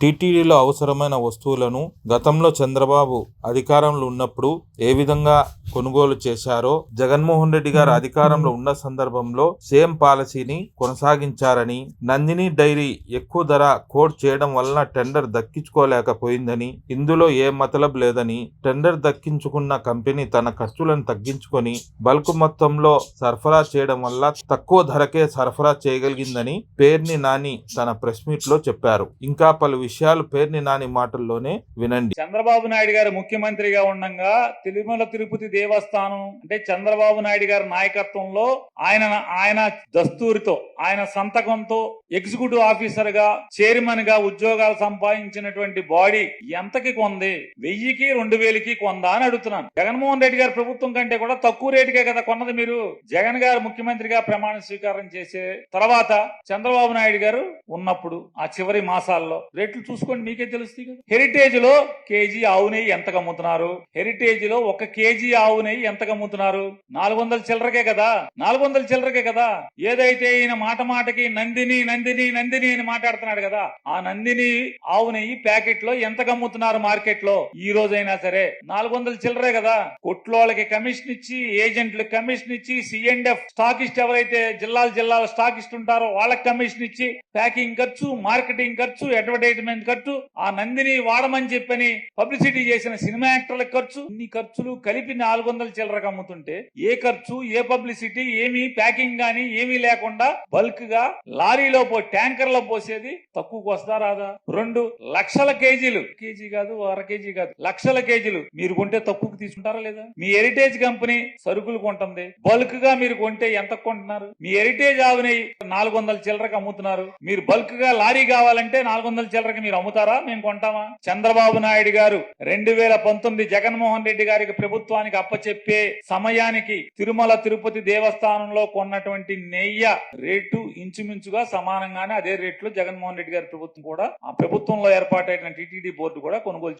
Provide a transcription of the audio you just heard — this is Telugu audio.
టీటీడీలో అవసరమైన వస్తువులను గతంలో చంద్రబాబు అధికారంలో ఉన్నప్పుడు ఏ విధంగా కొనుగోలు చేశారో జగన్మోహన్ రెడ్డి గారు అధికారంలో ఉన్న సందర్భంలో సేమ్ పాలసీని కొనసాగించారని నందిని డైరీ ఎక్కువ ధర కోట్ చేయడం వలన టెండర్ దక్కించుకోలేకపోయిందని ఇందులో ఏ మతలబ్ లేదని టెండర్ దక్కించుకున్న కంపెనీ తన ఖర్చులను తగ్గించుకొని బల్క్ మొత్తంలో సరఫరా చేయడం వల్ల తక్కువ ధరకే సరఫరా చేయగలిగిందని పేర్ని నాని తన ప్రెస్ మీట్లో చెప్పారు. ఇంకా పలు విషయాలు పేర్ని నాని మాటల్లోనే వినండి. చంద్రబాబు నాయుడు గారు ముఖ్యమంత్రిగా ఉండగా తిరుమల తిరుపతి దేవస్థానం అంటే చంద్రబాబు నాయుడు గారి నాయకత్వంలో ఆయన ఆయన దస్తూరితో ఆయన సంతకంతో ఎగ్జిక్యూటివ్ ఆఫీసర్గా చైర్మన్గా ఉద్యోగాలు సంపాదించినటువంటి బాడీ ఎంతకి కొంది? వెయ్యికి రెండు వేలకి కొందా అని అడుగుతున్నాను. జగన్మోహన్ రెడ్డి గారి ప్రభుత్వం కంటే కూడా తక్కువ రేటుకే కదా కొన్నది మీరు? జగన్ గారు ముఖ్యమంత్రిగా ప్రమాణ స్వీకారం చేసే తర్వాత చంద్రబాబు నాయుడు గారు ఉన్నప్పుడు ఆ చివరి మాసాల్లో రేట్లు చూసుకోండి మీకే తెలుస్తుంది కదా. హెరిటేజ్లో కేజీ ఆవు నెయ్యి ఎంతకు అమ్ముతున్నారు? హెరిటేజ్లో ఒక కేజీ ఆవు నెయ్యి ఎంతకు అమ్ముతున్నారు నాలుగు వందల చిల్లరకే కదా? నాలుగు వందల చిల్లరకే కదా? ఏదైతే ఈయన మాట మాటకి నందిని నందిని నందిని అని మాట్లాడుతున్నాడు కదా ఆ నందిని ఆవు నెయ్యి ప్యాకెట్లో ఎంతకు అమ్ముతున్నారు మార్కెట్లో ఈ రోజైనా సరే నాలుగు వందల చిల్లరే కదా? కొట్లోళ్ళకి కమిషన్ ఇచ్చి ఏజెంట్లకు కమిషన్ ఇచ్చి సిఎండ్ఎఫ్ స్టాకిస్ట్ ఎవరైతే జిల్లాలు జిల్లాల స్టాకిస్ట్ ఉంటారో వాళ్ళకి కమిషన్ ఇచ్చి ప్యాకింగ్ ఖర్చు మార్కెటింగ్ ఖర్చు అడ్వర్టైజ్మెంట్ ఖర్చు ఆ నందిని వాడమని చెప్పని పబ్లిసిటీ చేసిన సినిమా యాక్టర్లకు ఖర్చు ఇన్ని ఖర్చులు కలిపి నాలుగు నాలుగు వందల చిల్లరకు అమ్ముతుంటే ఏ ఖర్చు ఏ పబ్లిసిటీ ఏమి ప్యాకింగ్ గాని ఏమీ లేకుండా బల్క్గా లారీలో పో ట్యాంకర్లో పోసేది తక్కువకు వస్తా రాదా? రెండు లక్షల కేజీలు. కేజీ కాదు అర కేజీ కాదు లక్షల కేజీలు. మీరు కొంటే తక్కువకు తీసుకుంటారా లేదా? మీ హెరిటేజ్ కంపెనీ సరుకులు కొంటుంది. బల్క్గా మీరు కొంటే ఎంత కొంటున్నారు? మీ హెరిటేజ్ ఆవుని నాలుగు వందల చిల్లరకు అమ్ముతున్నారు. మీరు బల్క్గా లారీ కావాలంటే నాలుగు వందల చిల్లరకి మీరు అమ్ముతారా? మేము కొంటామా? చంద్రబాబు నాయుడు గారు రెండు వేల పంతొమ్మిది జగన్మోహన్ రెడ్డి గారికి ప్రభుత్వానికి అప్పచెప్పే సమయానికి తిరుమల తిరుపతి దేవస్థానంలో కొన్నటువంటి నెయ్య రేటు ఇంచుమించుగా సమానంగానే అదే రేట్లో జగన్మోహన్ రెడ్డి గారి ప్రభుత్వం కూడా ఆ ప్రభుత్వంలో ఏర్పాటైన టీటీడీ బోర్డు కూడా కొనుగోలు